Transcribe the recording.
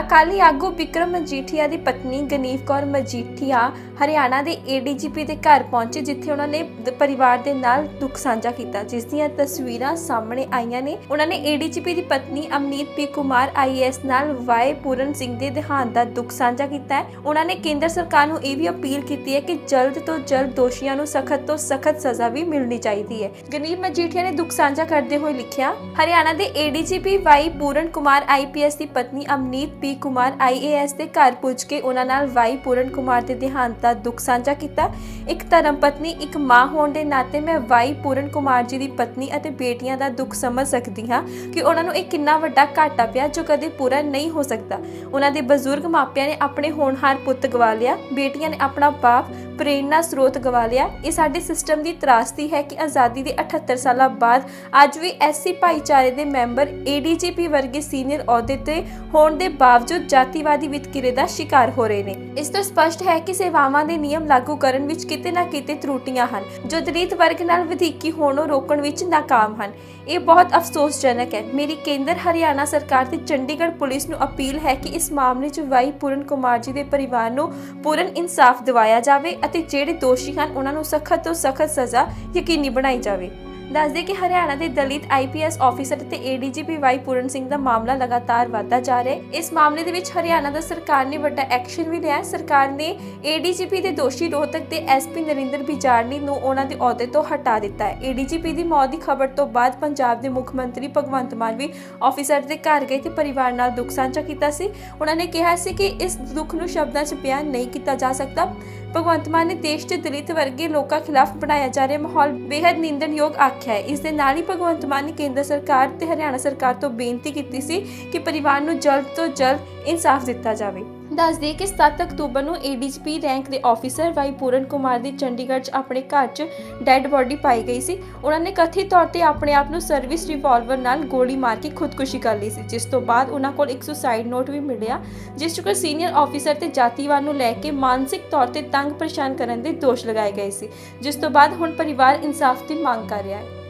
ਅਕਾਲੀ ਆਗੂ ਵਿਕਰਮ ਮਜੀਠੀਆ ਦੀ ਪਤਨੀ ਗਨੀਵ ਕੌਰ ਮਜੀਠੀਆ ਹਰਿਆਣਾ ਦੇ ਏਡੀਜੀਪੀ ਦੇ ਘਰ ਪਹੁੰਚੇ, ਜਿੱਥੇ ਉਹਨਾਂ ਨੇ ਦ- ਪਰਿਵਾਰ ਦੇ ਨਾਲ ਦੁੱਖ ਸਾਂਝਾ ਕੀਤਾ। ਜਿਸ ਦੀਆਂ ਤਸਵੀਰਾਂ ਸਾਹਮਣੇ ਆਈਆਂ ਨੇ। ਉਹਨਾਂ ਨੇ ਏਡੀਜੀਪੀ ਦੀ ਪਤਨੀ ਅਮਨੀਤ ਪੀ ਕੁਮਾਰ ਆਈਐਸ ਨਾਲ ਵਾਏ ਪੂਰਨ ਸਿੰਘ ਦੇ ਦੇਹਾਂਤ ਦਾ ਦੁੱਖ ਸਾਂਝਾ ਕੀਤਾ ਹੈ। ਉਹਨਾਂ ਨੇ ਕੇਂਦਰ ਸਰਕਾਰ ਨੂੰ ਇਹ ਵੀ ਅਪੀਲ ਕੀਤੀ ਹੈ ਕਿ ਜਲਦ ਤੋਂ ਜਲਦ ਦੋਸ਼ੀਆਂ ਨੂੰ ਸਖਤ ਤੋਂ ਸਖਤ ਸਜ਼ਾ ਵੀ ਮਿਲਣੀ ਚਾਹੀਦੀ ਹੈ। ਗਨੀਵ ਮਜੀਠੀਆ ਨੇ ਦੁੱਖ ਸਾਂਝਾ ਕਰਦੇ ਹੋਏ ਲਿਖਿਆ, ਹਰਿਆਣਾ ਦੇ ADGP Y Puran Kumar IPS ਦੀ ਪਤਨੀ ਅਮਨੀਤ ਪੀ ਕੁਮਾਰ ਆਈਏਐਸ ਦੇ ਘਰ ਪੁੱਜ ਕੇ ਉਹਨਾਂ ਨਾਲ ਵਾਈ ਪੂਰਨ ਕੁਮਾਰ ਦੇ ਦੇਹਾਂਤ ਦਾ ਦੁੱਖ ਸਾਂਝਾ ਕੀਤਾ। ਇੱਕ ਧਰਮ ਪਤਨੀ, ਇੱਕ ਮਾਂ ਹੋਣ ਦੇ ਨਾਤੇ ਮੈਂ ਵਾਈ ਪੂਰਨ ਕੁਮਾਰ ਜੀ ਦੀ ਪਤਨੀ ਅਤੇ ਬੇਟੀਆਂ ਦਾ ਦੁੱਖ ਸਮਝ ਸਕਦੀ ਹਾਂ ਕਿ ਉਹਨਾਂ ਨੂੰ ਇਹ ਕਿੰਨਾ ਵੱਡਾ ਘਾਟਾ ਪਿਆ ਜੋ ਕਦੇ ਪੂਰਾ ਨਹੀਂ ਹੋ ਸਕਦਾ। ਉਹਨਾਂ ਦੇ ਬਜ਼ੁਰਗ ਮਾਪਿਆਂ ਨੇ ਆਪਣੇ ਹੋਣਹਾਰ ਪੁੱਤ ਗਵਾ ਲਿਆ, ਬੇਟੀਆਂ ਨੇ ਆਪਣਾ ਬਾਪ ਪ੍ਰੇਰਨਾ ਸਰੋਤ ਗਵਾ ਲਿਆ। ਇਹ ਸਾਡੇ ਸਿਸਟਮ ਦੀ ਤਰਾਸਦੀ ਹੈ ਕਿ ਆਜ਼ਾਦੀ ਦੇ 78 ਸਾਲਾਂ ਬਾਅਦ ਅੱਜ ਵੀ ਐਸਸੀ ਭਾਈਚਾਰੇ ਦੇ ਮੈਂਬਰ ਏਡੀਜੀਪੀ ਵਰਗੇ ਸੀਨੀਅਰ ਅਹੁਦੇ ਤੇ ਹੋਣ ਦੇ ਬਾਅਦ ਬਾਵਜੂਦ ਜਾਤੀਵਾਦੀ ਵਿਤਕਰੇ ਦਾ ਸ਼ਿਕਾਰ ਹੋ ਰਹੇ ਨੇ। ਇਸ ਤੋਂ ਸਪਸ਼ਟ ਹੈ ਕਿ ਸੇਵਾਵਾਂ ਦੇ ਨਿਯਮ ਲਾਗੂ ਕਰਨ ਵਿੱਚ ਕਿਤੇ ਨਾ ਕਿਤੇ ਤਰੁੱਟੀਆਂ ਹਨ। ਜੋ ਦਲਿਤ ਵਰਗ ਨਾਲ ਵਧੀਕੀ ਹੋਣੋਂ ਰੋਕਣ ਵਿੱਚ ਨਾਕਾਮ ਹਨ। ਇਹ ਬਹੁਤ ਅਫਸੋਸਜਨਕ ਹੈ। ਮੇਰੀ ਕੇਂਦਰ ਹਰਿਆਣਾ ਸਰਕਾਰ ਤੇ ਚੰਡੀਗੜ੍ਹ ਪੁਲਿਸ ਨੂੰ ਅਪੀਲ ਹੈ ਕਿ ਇਸ ਮਾਮਲੇ 'ਚ ਵਾਈ ਪੂਰਨ ਕੁਮਾਰ ਜੀ ਦੇ ਪਰਿਵਾਰ ਨੂੰ ਪੂਰਨ ਇਨਸਾਫ ਦਿਵਾਇਆ ਜਾਵੇ ਅਤੇ ਜਿਹੜੇ ਦੋਸ਼ੀ ਹਨ, ਉਹਨਾਂ ਨੂੰ ਸਖਤ ਤੋਂ ਸਖਤ ਸਜ਼ਾ ਯਕੀਨੀ ਬਣਾਈ ਜਾਵੇ। ਦੱਸਦੇ ਕਿ ਹਰਿਆਣਾ ਦੇ ਦਲਿਤ ਆਈਪੀਐਸ ਆਫੀਸਰ ਤੇ ਏਡੀਜੀਪੀ ਵਾਈ ਪੂਰਨ ਸਿੰਘ ਦਾ ਮਾਮਲਾ ਲਗਾਤਾਰ ਵਧਦਾ ਜਾ ਰਿਹਾ ਹੈ। ਇਸ ਮਾਮਲੇ ਦੇ ਵਿੱਚ ਹਰਿਆਣਾ ਦਾ ਸਰਕਾਰ ਨੇ ਵੱਡਾ ਐਕਸ਼ਨ ਵੀ ਲਿਆ ਸਰਕਾਰ ਨੇ ਏਡੀਜੀਪੀ ਦੇ ਦੋਸ਼ੀ ਰੋਹਤਕ ਤੇ ਐਸਪੀ ਨਰਿੰਦਰ ਬਿਜਾਰਨੀ ਨੂੰ ਉਹਨਾਂ ਦੇ ਅਹੁਦੇ ਤੋਂ ਹਟਾ ਦਿੱਤਾ ਹੈ। ਏਡੀਜੀਪੀ ਦੀ ਮੌਤ ਦੀ ਖਬਰ ਤੋਂ ਬਾਅਦ ਪੰਜਾਬ ਦੇ ਮੁੱਖ ਮੰਤਰੀ ਭਗਵੰਤ ਮਾਨ ਵੀ ਆਫੀਸਰ ਦੇ ਘਰ ਗਏ ਤੇ ਪਰਿਵਾਰ ਨਾਲ ਦੁੱਖ ਸਾਂਝਾ ਕੀਤਾ ਸੀ। ਉਹਨਾਂ ਨੇ ਕਿਹਾ ਸੀ ਕਿ ਇਸ ਦੁੱਖ ਨੂੰ ਸ਼ਬਦਾਂ 'ਚ ਬਿਆਨ ਨਹੀਂ ਕੀਤਾ ਜਾ ਸਕਦਾ। ਭਗਵੰਤ ਮਾਨ ਨੇ ਦੇਸ਼ 'ਚ ਦਲਿਤ ਵਰਗੇ ਲੋਕਾਂ ਖਿਲਾਫ ਬਣਾਇਆ ਜਾ ਰਿਹਾ ਮਾਹੌਲ। ਬੇहद ਨਿੰਦਣਯੋਗ ਆਖਿਆ ਹੈ। ਇਸ ਦੇ ਨਾਲ ਹੀ ਭਗਵੰਤ ਮਾਨ ਨੇ ਕੇਂਦਰ ਸਰਕਾਰ ਤੇ ਹਰਿਆਣਾ ਸਰਕਾਰ ਤੋਂ ਬੇਨਤੀ ਕੀਤੀ ਸੀ ਕਿ ਪਰਿਵਾਰ ਨੂੰ ਜਲਦ ਤੋਂ ਜਲਦ ਇਨਸਾਫ ਦਿੱਤਾ ਜਾਵੇ। ਦੱਸ ਦਈਏ ਕਿ 7 ਅਕਤੂਬਰ ਨੂੰ ਏਡੀਜੀਪੀ ਰੈਂਕ ਦੇ ਆਫੀਸਰ ਵਾਈ ਪੂਰਨ ਕੁਮਾਰ ਦੀ ਚੰਡੀਗੜ੍ਹ 'ਚ ਆਪਣੇ ਘਰ 'ਚ ਡੈੱਡ ਬੋਡੀ ਪਾਈ ਗਈ ਸੀ। ਉਹਨਾਂ ਨੇ ਕਥਿਤ ਤੌਰ ਤੇ ਆਪਣੇ ਆਪ ਨੂੰ ਸਰਵਿਸ ਰਿਵਾਲਵਰ ਨਾਲ ਗੋਲੀ ਮਾਰ ਕੇ ਖੁਦਕੁਸ਼ੀ ਕਰ ਲਈ ਸੀ, ਜਿਸ ਤੋਂ ਬਾਅਦ ਉਹਨਾਂ ਕੋਲ ਇੱਕ ਸੁਸਾਈਡ ਨੋਟ ਵੀ ਮਿਲਿਆ, ਜਿਸ 'ਚ ਕੋਈ ਸੀਨੀਅਰ ਆਫੀਸਰ ਤੇ ਜਾਤੀਵਾਦ ਨੂੰ ਲੈ ਕੇ ਮਾਨਸਿਕ ਤੌਰ ਤੇ ਤੰਗ ਪਰੇਸ਼ਾਨ ਕਰਨ ਦੇ ਦੋਸ਼ ਲਗਾਏ ਗਏ ਸੀ, ਜਿਸ ਤੋਂ ਬਾਅਦ ਹੁਣ ਪਰਿਵਾਰ ਇਨਸਾਫ ਦੀ ਮੰਗ ਕਰ ਰਿਹਾ ਹੈ।